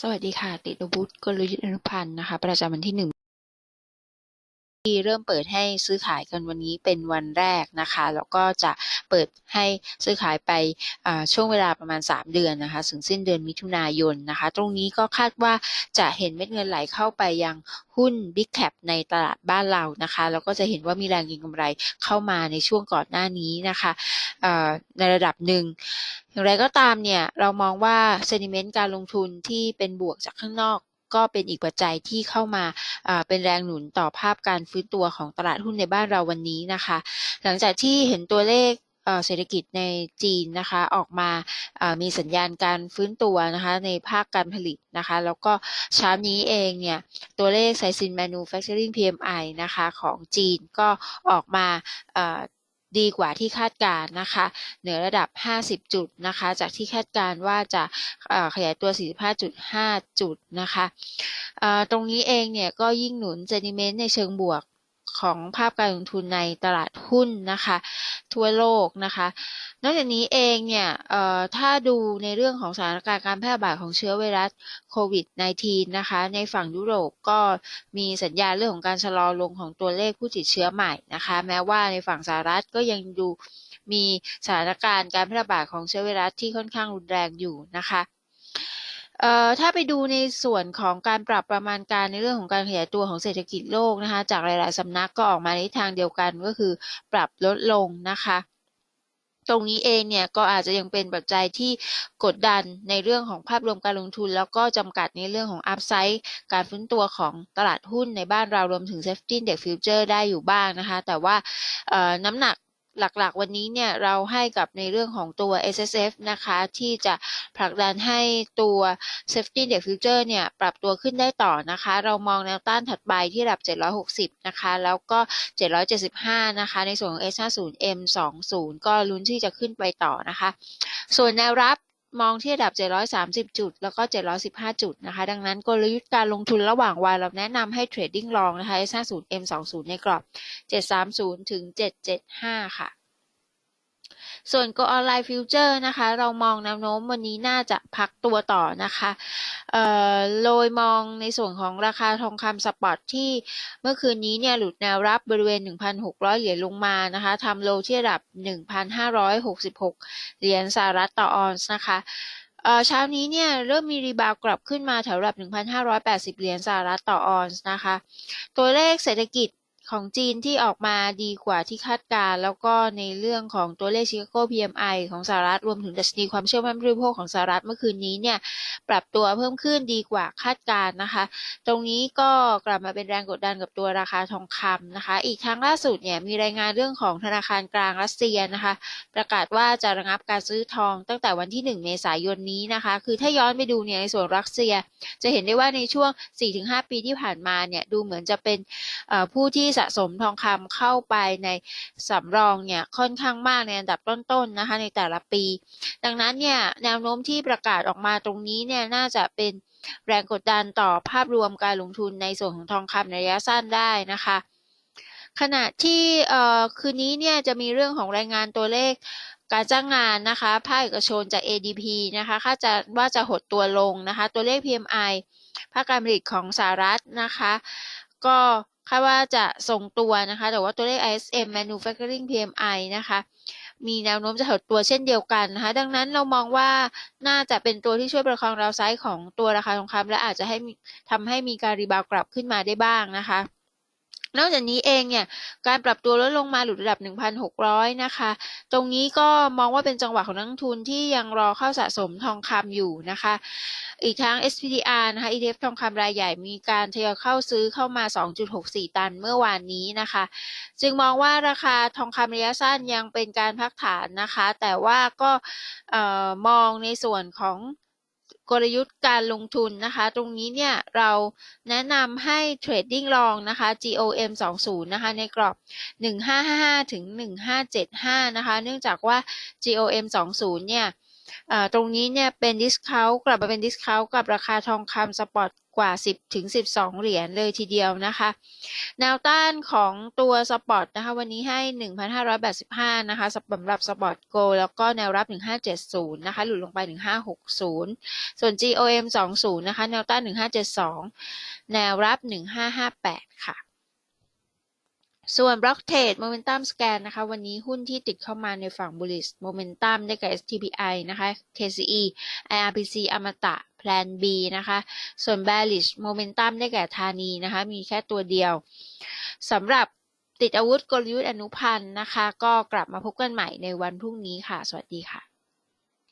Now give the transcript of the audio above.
สวัสดีค่ะ ติดอาวุธกลยุทธ์อนุพันธ์นะคะ ประจำวันที่หนึ่ง ที่เริ่มเปิดให้ซื้อขายกันวันนี้เป็นวันแรกนะคะ แล้วก็จะเปิดให้ซื้อขายไปช่วงเวลาประมาณ 3 เดือนนะคะถึงสิ้นเดือนมิถุนายนนะคะ ตรงนี้ก็คาดว่าจะเห็นเม็ดเงินไหลเข้าไปยังหุ้น Big Cap ในตลาดบ้านเรานะคะแล้วก็จะเห็นว่ามีแรงเก็งกำไรเข้ามาในช่วงก่อนหน้านี้นะคะในระดับหนึ่งอย่างไรก็ตามเนี่ยเรามองว่า sentiment การลงทุนที่เป็นบวกจากข้างนอก ก็เป็นอีกปัจจัยที่เข้ามาเป็นแรงหนุนต่อภาพการฟื้นตัวของตลาดหุ้นในบ้านเราวันนี้นะคะ หลังจากที่เห็นตัวเลขเศรษฐกิจในจีนนะคะออกมามีสัญญาณการฟื้นตัวนะคะในภาคการผลิตนะคะ แล้วก็เช้านี้เองเนี่ย ตัวเลขไซซิน manufacturing PMI นะคะของจีนก็ออกมา ดีกว่าที่คาดการ์นะคะ เหนือระดับ 50 จุดนะคะ จากที่คาดการว่าจะขยายตัว 45.5 จุดนะคะตรงนี้เองเนี่ยก็ยิ่งหนุน sentiment ในเชิงบวก ของภาพการลงทุนในตลาดหุ้นนะคะ ทั่วโลกนะคะ นอกจากนี้เองเนี่ยถ้าดูในเรื่องของสถานการณ์การแพร่ระบาดของเชื้อไวรัสโควิด -19 นะคะ ในฝั่งยุโรปก็มีสัญญาณเรื่องของการชะลอลงของตัวเลขผู้ติดเชื้อใหม่นะคะ แม้ว่าในฝั่งสหรัฐก็ยังดูมีสถานการณ์การแพร่ระบาดของเชื้อไวรัสที่ค่อนข้างรุนแรงอยู่นะคะ เอ่อถ้าไปดูในส่วนของการปรับประมาณการในเรื่องของการขยายตัวของเศรษฐกิจโลกนะคะ จากหลาย ๆสำนักก็ออกมาในทิศทางเดียวกันก็คือปรับลดลงนะคะตรงนี้เองเนี่ยก็อาจจะยังเป็นปัจจัยที่กดดันในเรื่องของภาพรวมการลงทุน แล้วก็จำกัดในเรื่องของอัพไซด์การฟื้นตัวของตลาดหุ้นในบ้านเรารวมถึง Safety Index Future ได้อยู่บ้างนะคะ แต่ว่าน้ำหนัก หลักๆ วันนี้เนี่ยเราให้กับในเรื่องของตัว S S F นะคะที่จะผลักดันให้ตัว Safety Index Future เนี่ยปรับตัวขึ้นได้ต่อนะคะ เรามองแนวต้านถัดไปที่ระดับ 760 นะคะ แล้วก็ 775 นะคะ ในส่วนของ S50 M20 ก็ลุ้นที่จะขึ้นไปต่อนะคะ ส่วนแนวรับ มองที่ระดับ 730 จุด แล้วก็ 715 จุดนะคะ ดังนั้นกลยุทธ์การลงทุนระหว่างวันเราแนะนำให้เทรดดิ้งลองนะคะ S50 M20 ในกรอบ 730 ถึง 775 ค่ะ ส่วน Go Online Future นะคะ เรามองแนวโน้มวันนี้น่าจะพักตัวต่อนะคะเอ่อโดยมองในส่วนของราคาทองคำสปอตที่เมื่อคืนนี้เนี่ยหลุดแนวรับบริเวณ 1,600 เหรียญลงมานะคะทำโลที่ระดับ 1,566 เหรียญสหรัฐต่อออนซ์นะคะเอ่อเช้านี้เนี่ยเริ่มมีรีบาวกลับขึ้นมาแถวระดับ 1,580 เหรียญสหรัฐต่อออนซ์นะคะ ตัวเลขเศรษฐกิจ ของจีนที่ออกมาดีกว่าที่คาดการแล้วก็ในเรื่องของตัวเลขชิคาโก PMI ของสหรัฐรวมถึงดัชนีความเชื่อมั่นผู้บริโภคของสหรัฐเมื่อคืนนี้เนี่ยปรับตัวเพิ่มขึ้นดีกว่าคาดการนะคะ ตรงนี้ก็กลับมาเป็นแรงกดดันกับตัวราคาทองคำนะคะ อีกทั้งล่าสุดเนี่ยมีรายงานเรื่องของธนาคารกลางรัสเซียนะคะ ประกาศว่าจะระงับการซื้อทองตั้งแต่วันที่ 1 เมษายนนี้นะคะ คือถ้าย้อนไปดูเนี่ยในส่วนรัสเซีย จะเห็นได้ว่าในช่วง 4-5 ปีที่ผ่านมาเนี่ยดูเหมือนจะเป็นผู้ที่สะสมทองคำเข้าไปในสำรองเนี่ยค่อนข้างมากในอันดับต้นๆนะคะในแต่ละปี ดังนั้นเนี่ยแนวโน้มที่ประกาศออกมาตรงนี้เนี่ยน่าจะเป็นแรงกดดันต่อภาพรวมการลงทุนในส่วนของทองคำในระยะสั้นได้นะคะขณะที่คืนนี้เนี่ยจะมีเรื่องของรายงานตัวเลขการจ้างงานนะคะภาคเอกชนจาก ADP นะคะคาดจะว่าจะหดตัวลงนะคะ ตัวเลข PMI ภาคการผลิตของสหรัฐนะคะ ก็คาดว่าจะทรงตัวนะคะ แต่ว่าตัวเลข ISM Manufacturing PMI นะคะ มีแนวโน้มจะหดตัวเช่นเดียวกันนะคะ ดังนั้นเรามองว่าน่าจะเป็นตัวที่ช่วยประคองราวไซด์ของตัวราคาทองคำและอาจจะให้ทำให้มีการรีบาวกลับขึ้นมาได้บ้างนะคะ นอกจากนี้เองเนี่ยการปรับตัวลดลงมาหลุดระดับ 1,600 นะคะ ตรงนี้ก็มองว่าเป็นจังหวะของนักทุนที่ยังรอเข้าสะสมทองคำอยู่นะคะ อีกทั้ง SPDR นะคะ ETF ทองคำรายใหญ่มีการทยอยเข้าซื้อเข้ามา 2.64 ตันเมื่อวานนี้นะคะ จึงมองว่าราคาทองคำระยะสั้นยังเป็นการพักฐานนะคะ แต่ว่าก็เอ่อมองในส่วนของ กลยุทธ์การลงทุนนะคะ ตรงนี้เนี่ยเราแนะนำให้เทรดดิ้งลองนะคะ GOM 20นะคะในกรอบ 1555ถึง1575นะคะ เนื่องจากว่า GOM 20เนี่ย ตรงนี้เนี่ยเป็นดิสคาวกลับมาเป็นดิสคาวกับราคาทองคำสปอตกว่า 10ถึง12 เหรียญเลยทีเดียวนะคะ แนวต้านของตัวสปอตนะคะวันนี้ให้ 1,585 นะคะสำหรับสปอตโกแล้วก็แนวรับ 1570 นะคะ หลุดลงไป 1560 ส่วน GOM 20 นะคะ แนวต้าน 1572 แนวรับ 1558 ค่ะ ส่วน Block Trade Momentum Scan นะคะ วันนี้หุ้นที่ติดเข้ามาในฝั่ง Bullish Momentum ได้แก่ STPI นะคะ KCE IRPC อมตะ Plan B นะคะ ส่วน Bearish Momentum ได้แก่ธานีนะคะ มีแค่ตัวเดียวสำหรับติดอาวุธกลยุทธ์อนุพันธ์นะคะ ก็กลับมาพบกันใหม่ในวันพรุ่งนี้ค่ะ สวัสดีค่ะ